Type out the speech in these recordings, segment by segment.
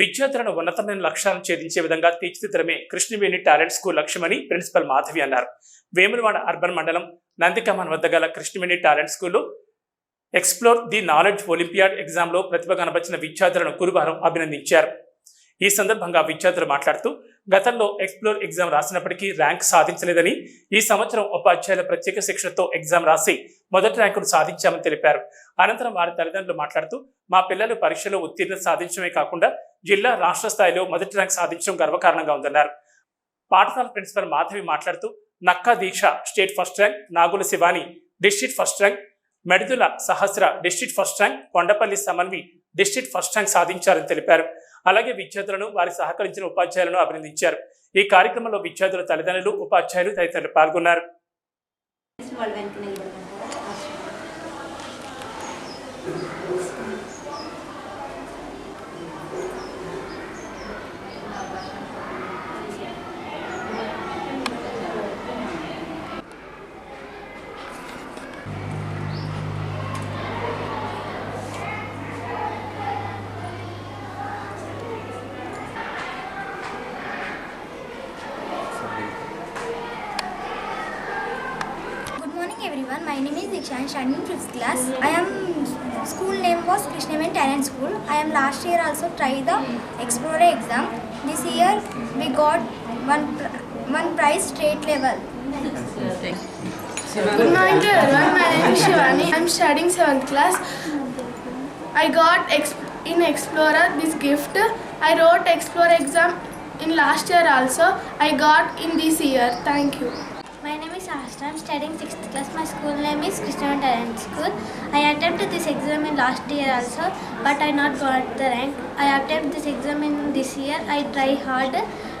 విద్యార్థులను ఉన్నతమైన లక్ష్యాలను ఛేదించే విధంగా తీర్చిదిద్దడమే కృష్ణవేణి టాలెంట్ స్కూల్ లక్ష్యమని ప్రిన్సిపల్ మాధవి అన్నారు. వేములవాడ అర్బన్ మండలం నందికమన్ వద్ద గల కృష్ణవేణి టాలెంట్ స్కూల్లో ఎక్స్ప్లోర్ ది నాలెడ్జ్ ఒలింపియాడ్ ఎగ్జామ్లో ప్రతిభ కనబరిచిన విద్యార్థులను గురువారం అభినందించారు. ఈ సందర్భంగా విద్యార్థులు మాట్లాడుతూ గతంలో ఎక్స్ప్లోర్ ఎగ్జామ్ రాసినప్పటికీ ర్యాంక్ సాధించలేదని ఈ సంవత్సరం ఉపాధ్యాయుల ప్రత్యేక శిక్షణతో ఎగ్జామ్ రాసి మొదటి ర్యాంకును సాధించామని తెలిపారు. అనంతరం వారి తల్లిదండ్రులు మాట్లాడుతూ మా పిల్లలు పరీక్షలో ఉత్తీర్ణత సాధించడమే కాకుండా జిల్లా రాష్ట్ర స్థాయిలో మొదటి ర్యాంక్ సాధించడం గర్వకారణంగా ఉందన్నారు. పాఠశాల ప్రిన్సిపల్ మాధవి మాట్లాడుతూ Nakka Deeksha state first rank Nagula Shivani district first rank Medadula Sahasra district first rank Kondapalli Samanvi district first rank సాధించారని తెలిపారు. అలాగే విద్యార్థులను వారి సహకరించిన ఉపాధ్యాయులను అభినందించారు. ఈ కార్యక్రమంలో విద్యార్థుల తల్లిదండ్రులు ఉపాధ్యాయులు తదితరులు పాల్గొన్నారు. వాళ్ళు వెనక నిలబడమంటారా? My name is Diksha. I am studying fifth class. I am school name was Krishnavan Talent School. I am last year also tried the Explorer exam. This year we got one one prize state level. Good morning to everyone. My name is Shivani. I'm studying 7th class. I got in Explorer this gift. I wrote Explorer exam in last year also. I got in this year. Thank you. My name is Ashtra. I am studying 6th class. My school name is Krishnavan Talent School. I attempted this exam in last year also, but I not got the rank. I attempted this exam in this year. I try hard.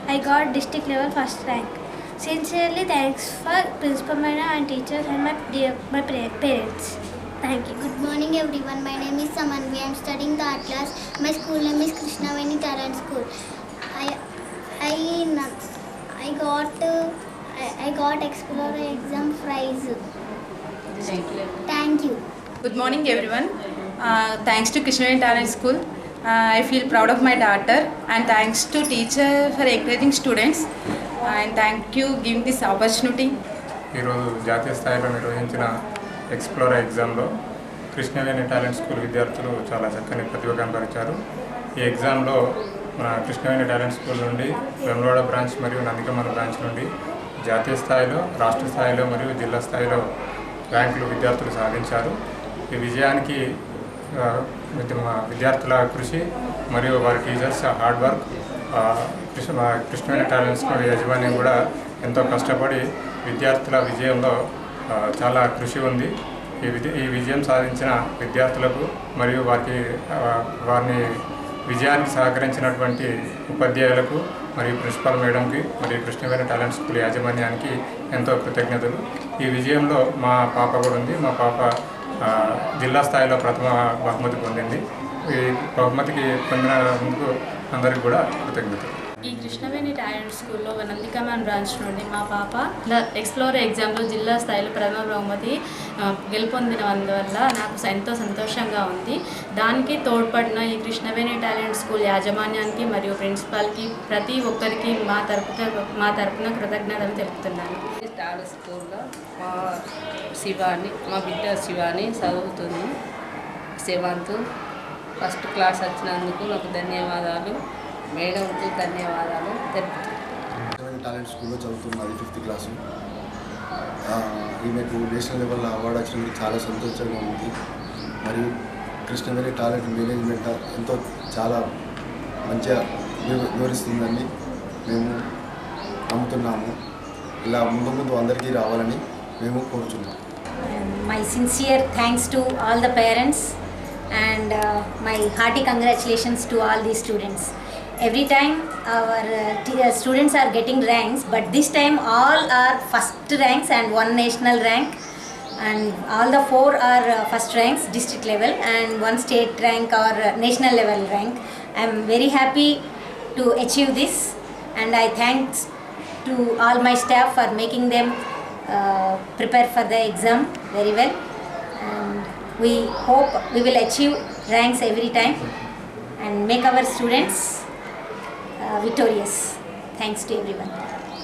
I got district level first rank. Sincerely thanks for principal madam and teachers and my dear my parents. Thank you. Good morning everyone. My name is Samanvi. I am studying the art class. My school name is Krishnaveni Talent School. I I I got uh, I, I got Explorer exam prize. Thank you. Good morning, everyone. Uh, thanks to Krishnaveni Talent School, uh, I feel proud of my daughter, and thanks to teacher for encouraging students. And thank you giving this opportunity. ఈరోజు జాతీయ స్థాయిలో నిర్వహించిన explore ఎగ్జామ్లో Krishnaveni talent school విద్యార్థులు చాలా చక్కని ప్రతిభ కనబరిచారు ఈ ఎగ్జామ్లో మన కృష్ణవేణి టాలెంట్ స్కూల్ నుండి వెమ్లవాడ బ్రాంచ్ మరియు నందికమల బ్రాంచ్ నుండి జాతీయ స్థాయిలో రాష్ట్ర స్థాయిలో మరియు జిల్లా స్థాయిలో ర్యాంకులు విద్యార్థులు సాధించారు. ఈ విజయానికి మా విద్యార్థుల కృషి మరియు వారి టీచర్స్ హార్డ్ వర్క్ కృష్ణ మా కృష్ణవేణి టాలెంట్ కూడా ఎంతో కష్టపడి విద్యార్థుల విజయంలో చాలా కృషి ఉంది. ఈ ఈ విజయం సాధించిన విద్యార్థులకు మరియు వారికి వారిని విజయానికి సహకరించినటువంటి ఉపాధ్యాయులకు మరియు ప్రిన్సిపాల్ మేడంకి మరియు కృష్ణవేణి టాలెంట్ స్కూల్ యాజమాన్యానికి ఎంతో కృతజ్ఞతలు. ఈ విజయంలో మా పాప కూడా ఉంది. మా పాప జిల్లా స్థాయిలో ప్రథమ బహుమతి పొందింది. ఈ బహుమతికి పొందినందుకు అందరికీ కూడా కృతజ్ఞతలు. ఈ కృష్ణవేణి టాలెంట్ స్కూల్లో నందికమాన్ బ్రాంచ్ నుండి మా పాప ఎక్స్ప్లోర్ ఎగ్జామ్లో జిల్లా స్థాయిలో ప్రథమ బహుమతి గెలుపొందిన గెలుపొందినందువల్ల నాకు ఎంతో సంతోషంగా ఉంది. దానికి తోడ్పడిన ఈ కృష్ణవేణి టాలెంట్ స్కూల్ యాజమాన్యానికి మరియు ప్రిన్సిపాల్కి ప్రతి ఒక్కరికి మా తరపున మా తరపున కృతజ్ఞతలు తెలుపుతున్నాను. టాలెంట్ స్కూల్లో మా శివాని మా బిడ్డ శివాని చదువుతుంది. సెవెంత్ ఫస్ట్ క్లాస్ వచ్చినందుకు నాకు ధన్యవాదాలు. మేడంకు ధన్యవాదాలు. టాలెంట్ స్కూల్లో చదువుతున్నది ఫిఫ్త్ క్లాసు. ఈమెకు నేషనల్ లెవెల్ అవార్డు వచ్చినందుకు చాలా సంతోషంగా ఉంది. మరియు కృష్ణవేణి టాలెంట్ మేనేజ్మెంట్ ఎంతో చాలా మంచిగా వివ- వివరిస్తుందని మేము నమ్ముతున్నాము. ఇలా ముందు ముందు అందరికీ రావాలని మేము My sincere thanks to all the parents and uh, my hearty congratulations to all these students. Every time our uh, uh, students are getting ranks, but this time all are first ranks and one national rank, and all the four are uh, first ranks district level and one state rank or national level rank. I am very happy to achieve this, and I thanks to all my staff for making them uh, prepare for the exam very well and we hope we will achieve ranks every time and make our students Uh, victorious. Thanks to everyone.